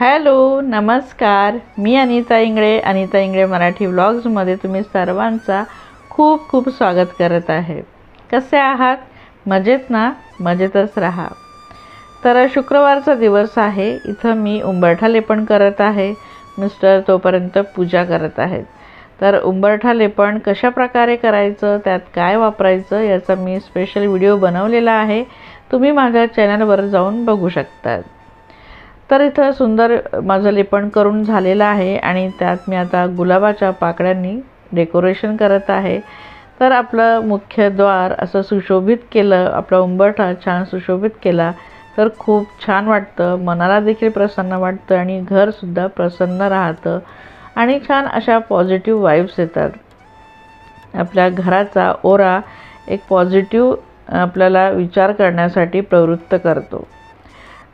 Hello नमस्कार. मी अनिता इंगळे अनिता इंगळे मराठी व्लॉग्समध्ये तुम्ही सर्वांचा खूप खूप स्वागत करत आहे. कसे आहात? मजेत ना? मजेतच राहा. तर शुक्रवारचा दिवस आहे. इथं मी उंबरठा लेपण करत आहे. मिस्टर तोपर्यंत पूजा करत आहेत. तर उंबरठा लेपण कशा प्रकारे करायचं त्यात काय वापरायचं याचा मी स्पेशल व्हिडिओ बनवलेला आहे. तुम्ही माझ्या चॅनलवर जाऊन बघू शकतात. तर इथं सुंदर माझं लेपण करून झालेलं आहे आणि त्यात मी आता गुलाबाच्या पाकळ्यांनी डेकोरेशन करत आहे. तर आपलं मुख्य द्वार असं सुशोभित केलं आपला उंबरठा छान सुशोभित केला तर खूप छान वाटतं. मनाला देखील प्रसन्न वाटतं आणि घरसुद्धा प्रसन्न राहतं आणि छान अशा पॉझिटिव्ह वाईब्स येतात. आपल्या घराचा ओरा एक पॉझिटिव्ह आपल्याला विचार करण्यासाठी प्रवृत्त करतो.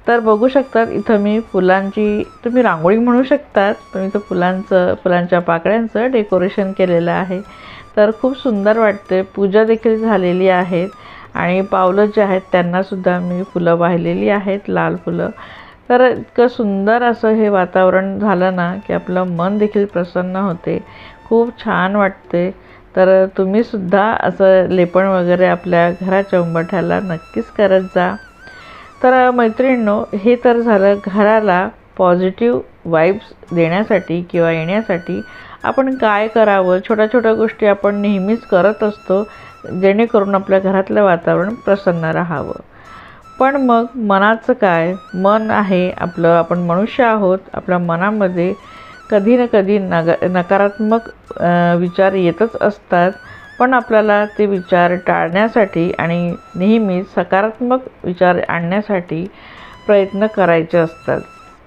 तर बघू शकतात इथं मी फुलांची तुम्ही रांगोळी म्हणू शकतात पण इथं फुलांचं फुलांच्या पाकळ्यांचं डेकोरेशन केलेलं आहे. तर खूप सुंदर वाटते पूजा देखील झालेली आहेत आणि पावलं जे आहेत त्यांनासुद्धा मी फुलं वाहिलेली आहेत लाल फुलं. तर इतकं सुंदर असं हे वातावरण झालं ना की आपलं मन देखील प्रसन्न होते. खूप छान वाटते तर तुम्हीसुद्धा असं लेपण वगैरे आपल्या घराच्या उंबठ्याला नक्कीच करत जा. तर मैत्रिणींनो हे तर झालं घराला पॉझिटिव्ह वाईब्स देण्यासाठी किंवा येण्यासाठी आपण काय करावं? छोट्या छोट्या गोष्टी आपण नेहमीच करत असतो जेणेकरून आपल्या घरातलं वातावरण प्रसन्न राहावं. पण मग मनाचं काय? मन आहे आपलं आपण मनुष्य आहोत आपल्या मनामध्ये कधी ना कधी नग नकारात्मक विचार येतच असतात. पण आपल्याला ते विचार टाळण्यासाठी आणि नेहमी सकारात्मक विचार आणण्यासाठी प्रयत्न करायचे असतात.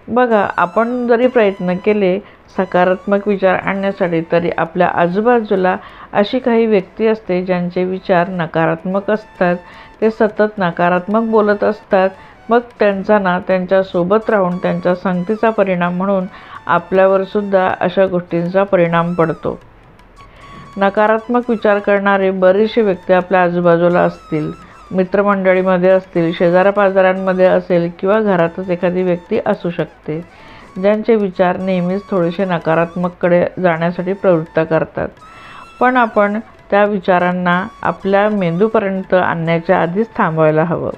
बघा आपण जरी प्रयत्न केले सकारात्मक विचार आणण्यासाठी तरी आपल्या आजूबाजूला अशी काही व्यक्ती असते ज्यांचे विचार नकारात्मक असतात. ते सतत नकारात्मक बोलत असतात. मग त्यांचा ना त्यांच्यासोबत राहून त्यांच्या संगतीचा परिणाम म्हणून आपल्यावरसुद्धा अशा गोष्टींचा परिणाम पडतो. नकारात्मक विचार करणारे बरेचसे व्यक्ती आपल्या आजूबाजूला असतील मित्रमंडळीमध्ये असतील शेजाऱ्यापाजाऱ्यांमध्ये असेल किंवा घरातच एखादी व्यक्ती असू शकते ज्यांचे विचार नेहमीच थोडेसे नकारात्मककडे जाण्यासाठी प्रवृत्त करतात. पण आपण त्या विचारांना आपल्या मेंदूपर्यंत आणण्याच्या आधीच थांबवायला हवं.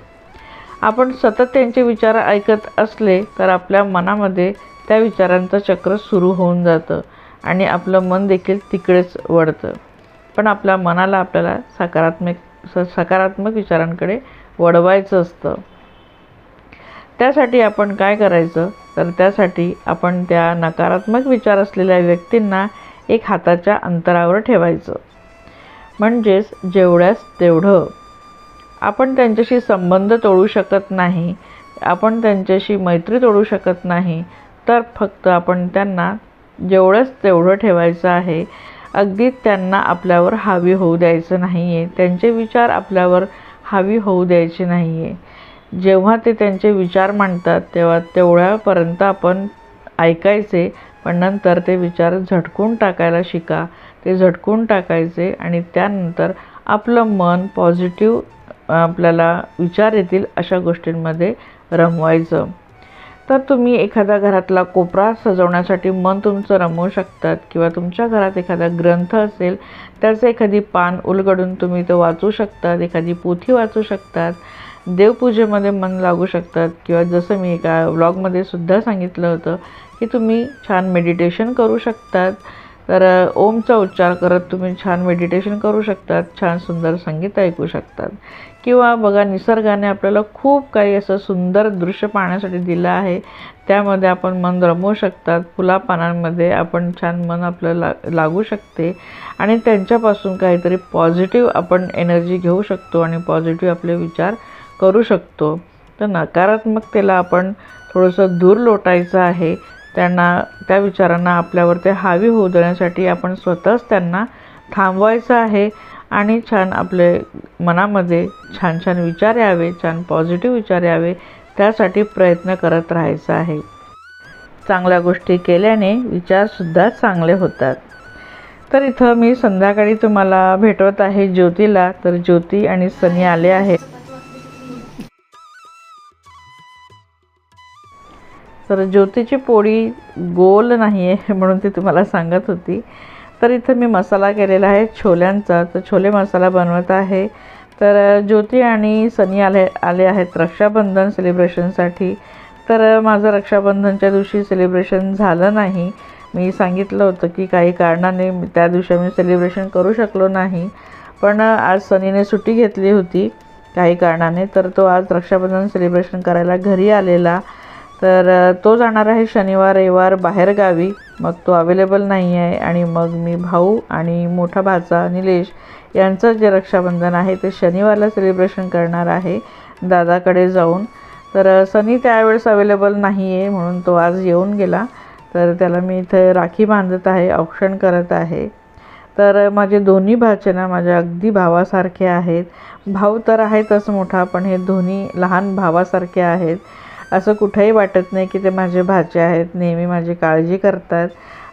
आपण सतत त्यांचे विचार ऐकत असले तर आपल्या मनामध्ये त्या विचारांचं चक्र सुरू होऊन जातं. आणि आपलं मन देखील तिकडेच वळतं. पण आपल्या मनाला आपल्याला सकारात्मक स सकारात्मक विचारांकडे वळवायचं असतं. त्यासाठी आपण काय करायचं? तर त्यासाठी आपण त्या नकारात्मक विचार असलेल्या व्यक्तींना एक हाताच्या अंतरावर ठेवायचं. म्हणजेच जेवढ्यास तेवढं. आपण त्यांच्याशी संबंध तोडू शकत नाही. आपण त्यांच्याशी मैत्री तोडू शकत नाही. तर फक्त आपण त्यांना जेवढंच तेवढं ठेवायचं आहे अगदी त्यांना आपल्यावर हावी होऊ द्यायचं नाही आहे त्यांचे विचार आपल्यावर हावी होऊ द्यायचे नाही आहे जेव्हा ते त्यांचे विचार मांडतात तेव्हा तेवढ्यापर्यंत आपण ऐकायचे पण नंतर ते विचार झटकून टाकायला शिका. ते झटकून टाकायचे आणि त्यानंतर आपलं मन पॉझिटिव्ह आपल्याला विचार येतील अशा गोष्टींमध्ये रमवायचं. तर तुम्ही एखाद्या घरातला कोपरा सजवण्यासाठी मन तुमचं रमवू शकतात किंवा तुमच्या घरात एखादा ग्रंथ असेल त्याचं एखादी पान उलगडून तुम्ही तो वाचू शकतात एखादी पोथी वाचू शकतात देवपूजेमध्ये मन लागू शकतात किंवा जसं मी एका व्लॉगमध्ये सुद्धा सांगितलं होतं की तुम्ही छान मेडिटेशन करू शकतात. तर ओमचा उच्चार करत तुम्ही छान मेडिटेशन करू शकतात छान सुंदर संगीत ऐकू शकतात. किंवा बघा निसर्गाने आपल्याला खूप काही असं सुंदर दृश्य पाहण्यासाठी दिलं आहे. त्यामध्ये आपण मन रमवू शकतात फुलापानांमध्ये आपण छान मन आपलं ला लागू शकते. आणि त्यांच्यापासून काहीतरी पॉझिटिव्ह आपण एनर्जी घेऊ शकतो आणि पॉझिटिव्ह आपले विचार करू शकतो. तर नकारात्मकतेला आपण थोडंसं दूर लोटायचं आहे. त्यांना त्या विचारांना आपल्यावर ते हावी होऊ देण्यासाठी आपण स्वतःच त्यांना थांबवायचं आहे. आणि छान आपले मनामध्ये छान छान विचार यावे छान पॉझिटिव्ह विचार यावे त्यासाठी प्रयत्न करत राहायचा आहे. चांगल्या गोष्टी केल्याने विचारसुद्धा चांगले होतात. तर इथं मी संध्याकाळी तुम्हाला भेटवत आहे ज्योतीला. तर ज्योती आणि सनी आले आहेत. तर ज्योतीची पोळी गोल नाही आहे म्हणून ती तुम्हाला सांगत होती. तर इथं मी मसाला केलेला आहे छोल्यांचा. तर छोले मसाला बनवत आहे. तर ज्योती आणि सनी आले आले आहेत रक्षाबंधन सेलिब्रेशनसाठी. तर माझं रक्षाबंधनच्या दिवशी सेलिब्रेशन झालं नाही. मी सांगितलं होतं की काही कारणाने त्या दिवशी मी सेलिब्रेशन करू शकलो नाही. पण आज सनीने सुट्टी घेतली होती काही कारणाने. तर तो आज रक्षाबंधन सेलिब्रेशन करायला घरी आलेला. तर तो जाणार आहे शनिवार रविवार बाहेरगावी मग तो अवेलेबल नाही आहे आणि मग मी भाऊ आणि मोठा भाचा निलेश यांचं जे रक्षाबंधन आहे ते शनिवारला सेलिब्रेशन करणार आहे दादाकडे जाऊन. तर सनी त्यावेळेस अवेलेबल नाही आहे म्हणून तो आज येऊन गेला. तर त्याला मी इथं राखी बांधत आहे औक्षण करत आहे. तर माझे दोन्ही भाचेना माझ्या अगदी भावासारखे आहेत. भाऊ तर आहेतच मोठा पण हे दोन्ही लहान भावासारखे आहेत. असं कुठंही वाटत नाही की ते माझे भाचे आहेत नेहमी माझी काळजी करतात.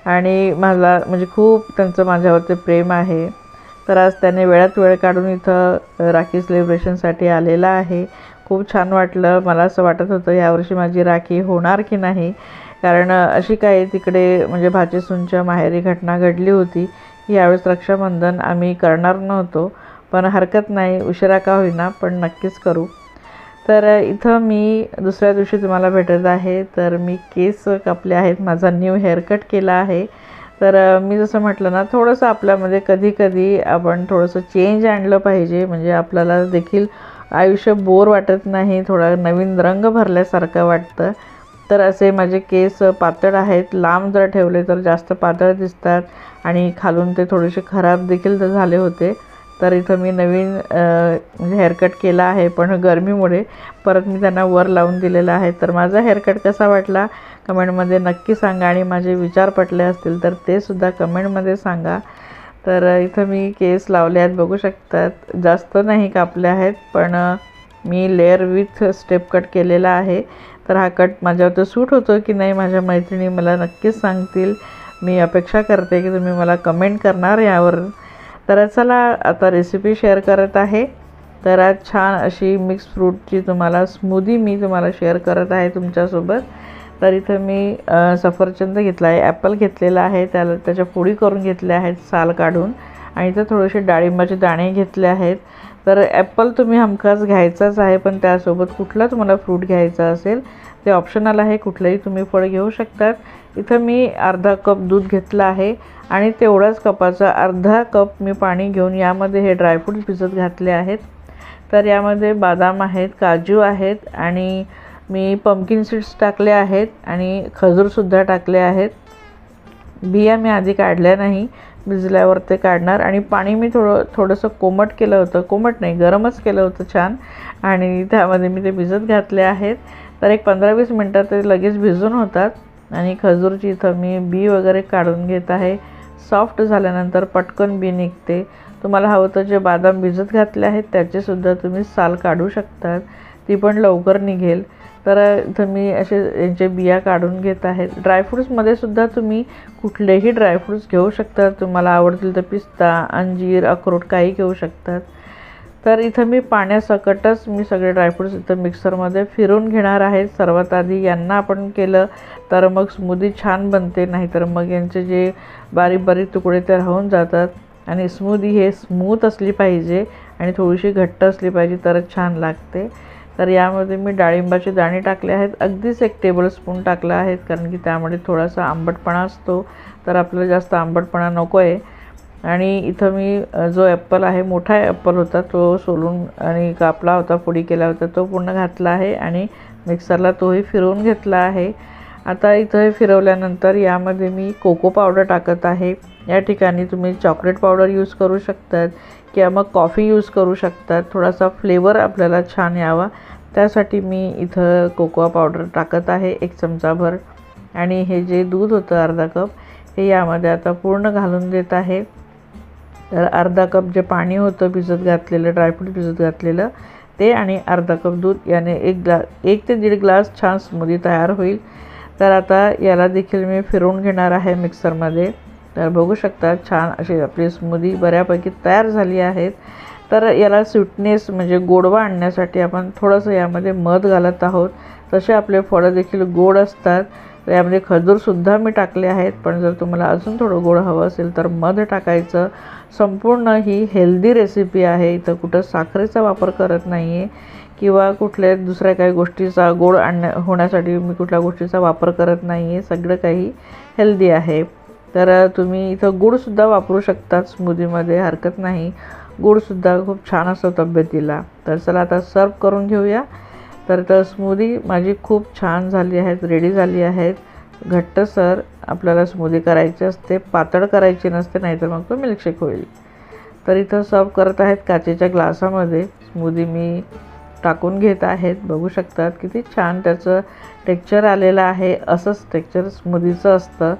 आणि मला म्हणजे खूप त्यांचं माझ्यावरती प्रेम आहे. तर आज त्याने वेळात वेळ काढून इथं राखी सेलिब्रेशनसाठी आलेला आहे. खूप छान वाटलं. मला असं वाटत होतं यावर्षी माझी राखी होणार की नाही? कारण अशी काही तिकडे म्हणजे भाचेसूनच्या माहेरी घटना घडली की यावेळेस रक्षाबंधन आम्ही करणार नव्हतो. पण हरकत नाही. उशिरा का होईना पण नक्कीच करू. तर इथं मी दुसऱ्या दिवशी तुम्हाला भेटत आहे. तर मी केस कापले आहेत. माझा न्यू हेअरकट केला आहे. तर मी जसं म्हटलं ना थोडंसं आपल्यामध्ये कधी कधी आपण थोडंसं चेंज आणलं पाहिजे. म्हणजे आपल्याला देखील आयुष्य बोर वाटत नाही. थोडा नवीन रंग भरल्यासारखं वाटतं. तर असे माझे केस पातळ आहेत. लांब जर ठेवले तर जास्त पातळ दिसतात. आणि खालून ते थोडेसे खराब देखील तर झाले होते. तर इथं मी नवीन म्हणजे हेअरकट केला आहे पण गरमीमुळे परत मी त्यांना वर लावून दिलेला आहे. तर माझा हेअरकट कसा वाटला? कमेंटमध्ये नक्की सांगा आणि माझे विचार पटले असतील तर ते सुद्धा कमेंटमध्ये सांगा. तर इथं मी केस लावले आहेत बघू शकतात. जास्त नाही कापले आहेत पण मी लेअर विथ स्टेप कट केलेला आहे. तर हा कट माझ्यावरती सूट होतो की नाही माझ्या मैत्रिणी मला नक्कीच सांगतील. मी अपेक्षा करते की तुम्ही मला कमेंट करणार यावर. तर चला आता रेसिपी शेअर करत आहे. तर आज छान अशी मिक्स फ्रूटची तुम्हाला स्मूदी मी तुम्हाला शेअर करत आहे तुमच्यासोबत. तर इथं मी सफरचंद घेतला आहे ॲपल घेतलेला आहे त्याला त्याच्या फोडी करून घेतल्या आहेत साल काढून. आणि इथं थोडेसे डाळिंबाचे दाणे घेतले आहेत. तर ॲपल तुम्ही हमखास घ्यायचाच आहे पण त्यासोबत कुठला तुम्हाला फ्रूट घ्यायचा असेल ते ऑप्शनल आहे कुठलंही तुम्ही फळ घेऊ शकतात. इथं मी अर्धा कप दूध घेतलं आहे आणि तेवढाच कपाचा अर्धा कप मी पाणी घेऊन यामध्ये हे ड्रायफ्रूट्स भिजत घातले आहेत. तर यामध्ये बदाम आहेत काजू आहेत आणि मी पम्पकिन सीड्स टाकले आहेत आणि खजूरसुद्धा टाकले आहेत. बिया मी आधी काढल्या नाही भिजल्यावर ते काढणार. आणि पाणी मी थोडं थोडंसं कोमट केलं होतं. कोमट नाही गरमच केलं होतं छान. आणि त्यामध्ये मी ते भिजत घातले आहेत. तर एक पंधरा वीस मिनटात ते लगेच भिजून होतात. आणि खजूरची इथं मी बी वगैरे काढून घेत आहे. सॉफ्ट झाल्यानंतर पटकन बी निघते. तुम्हाला हवं तर जे बदाम भिजत घातले आहेत त्याचेसुद्धा तुम्ही साल काढू शकतात. ती पण लवकर निघेल. तर इथं मी असे यांचे बिया काढून घेत आहेत. ड्रायफ्रूट्समध्ये सुद्धा तुम्ही कुठलेही ड्रायफ्रूट्स घेऊ शकतात तुम्हाला आवडतील तर पिस्ता अंजीर अक्रोट काही घेऊ शकतात. तर इथं मी पाण्यासकटच मी सगळे ड्रायफ्रूट्स इथं मिक्सरमध्ये फिरून घेणार आहेत सर्वात आधी यांना आपण केलं तर मग स्मूदी छान बनते नाहीतर मग यांचे जे बारीक बारीक तुकडे ते राहून जातात. आणि स्मूदी हे स्मूथ असली पाहिजे आणि थोडीशी घट्ट असली पाहिजे तरच छान लागते. तर यामध्ये मी डाळिंबाचे दाणे टाकले आहेत. अगदीच एक टेबल स्पून टाकला आहेत कारण की त्यामध्ये थोडासा आंबटपणा असतो. तर आपल्याला जास्त आंबटपणा नको आहे आणि इथं मी जो ॲप्पल आहे मोठा ॲप्पल होता तो सोलून आणि कापला होता पुडी केला होता तो पूर्ण घातला आहे आणि मिक्सरला तोही फिरवून घेतला आहे. आता इथं हे फिरवल्यानंतर यामध्ये मी कोको पावडर टाकत आहे. या ठिकाणी तुम्ही चॉकलेट पावडर यूज करू शकतात. किंवा मग कॉफी यूज करू शकतात. थोडासा फ्लेवर आपल्याला छान यावा. त्यासाठी मी इथं कोकोआ पावडर टाकत आहे एक चमचाभर. आणि हे जे दूध होतं अर्धा कप हे यामध्ये आता पूर्ण घालून देत आहे. तर अर्धा कप जे पाणी होतं भिजत घातलेलं ड्रायफ्रूट भिजत घातलेलं ते आणि अर्धा कप दूध याने एक ग्ला एक ते दीड ग्लास छान स्मूदी तयार होईल. तर आता याला देखील मी फिरवून घेणार आहे मिक्सरमध्ये तर बघू शकता छान अशी आपली स्मूदी बऱ्यापैकी तयार झाली आहेत. तर याला स्वीटनेस म्हणजे गोडवा आणण्यासाठी आपण थोडंसं यामध्ये मध घालत आहोत. तसे आपले फळं देखील गोड असतात. तर यामध्ये खजूरसुद्धा मी टाकले आहेत. पण जर तुम्हाला अजून थोडं गोड हवं असेल तर मध टाकायचं. संपूर्ण ही हेल्दी रेसिपी आहे. इथं कुठं साखरेचा वापर करत नाही आहे किंवा कुठल्या दुसऱ्या काही गोष्टीचा गोड आणण्या होण्यासाठी मी कुठल्या गोष्टीचा वापर करत नाही आहे सगळं काही हेल्दी आहे. तर तुम्ही इथं गूळसुद्धा वापरू शकता. स्मूदीमध्ये हरकत नाही. गुडसुद्धा खूप छान असतं तब्येतीला तर चला आता सर्व करून घेऊया. तर तर स्मूदी माझी खूप छान झाली आहेत रेडी झाली आहेत. घट्टसर आपल्याला स्मूदी करायची असते पातळ करायची नसते नाहीतर मग तो मिल्कशेक होईल. तर इथं सर्व करत आहेत काचेच्या ग्लासामध्ये. स्मूदी मी टाकून घेत आहेत. बघू शकतात किती छान त्याचं टेक्चर आलेलं आहे. असंच टेक्चर स्मूदीचं असतं.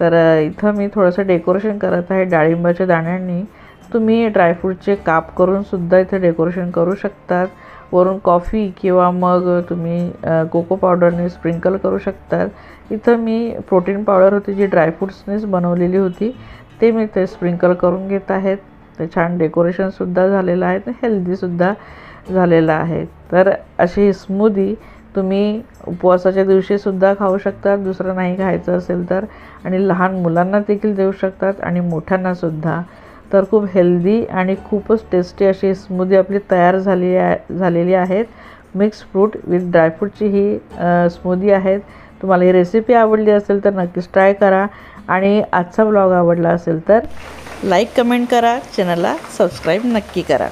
तर इथं मी थोडंसं डेकोरेशन करत आहे डाळिंबाच्या दाण्यांनी. तुम्ही ड्रायफ्रूटचे काप करूनसुद्धा इथे डेकोरेशन करू शकतात. वरून कॉफी किंवा मग तुम्ही कोको पावडरने स्प्रिंकल करू शकतात. इथं मी प्रोटीन पावडर होती जी ड्रायफ्रूट्सनेच बनवलेली होती ते मी ते स्प्रिंकल करून घेत आहेत. ते छान डेकोरेशनसुद्धा झालेलं आहे हेल्दीसुद्धा झालेलं आहे. तर अशी स्मूदी तुम्ही उपवासाच्या दिवशीसुद्धा खाऊ शकतात दुसरं नाही खायचं असेल तर. आणि लहान मुलांना देखील देऊ शकतात आणि मोठ्यांनासुद्धा तर खूप हेल्दी आणि खूपच टेस्टी अशी स्मूदी आपली तयार झाली आहे झालेली आहेत. मिक्स फ्रूट विथ ड्रायफ्रूटची ही स्मूदी आहेत. तुम्हाला ही रेसिपी आवडली असेल तर नक्कीच ट्राय करा. आणि आजचा ब्लॉग आवडला असेल तर लाईक कमेंट करा. चॅनलला सबस्क्राईब नक्की करा.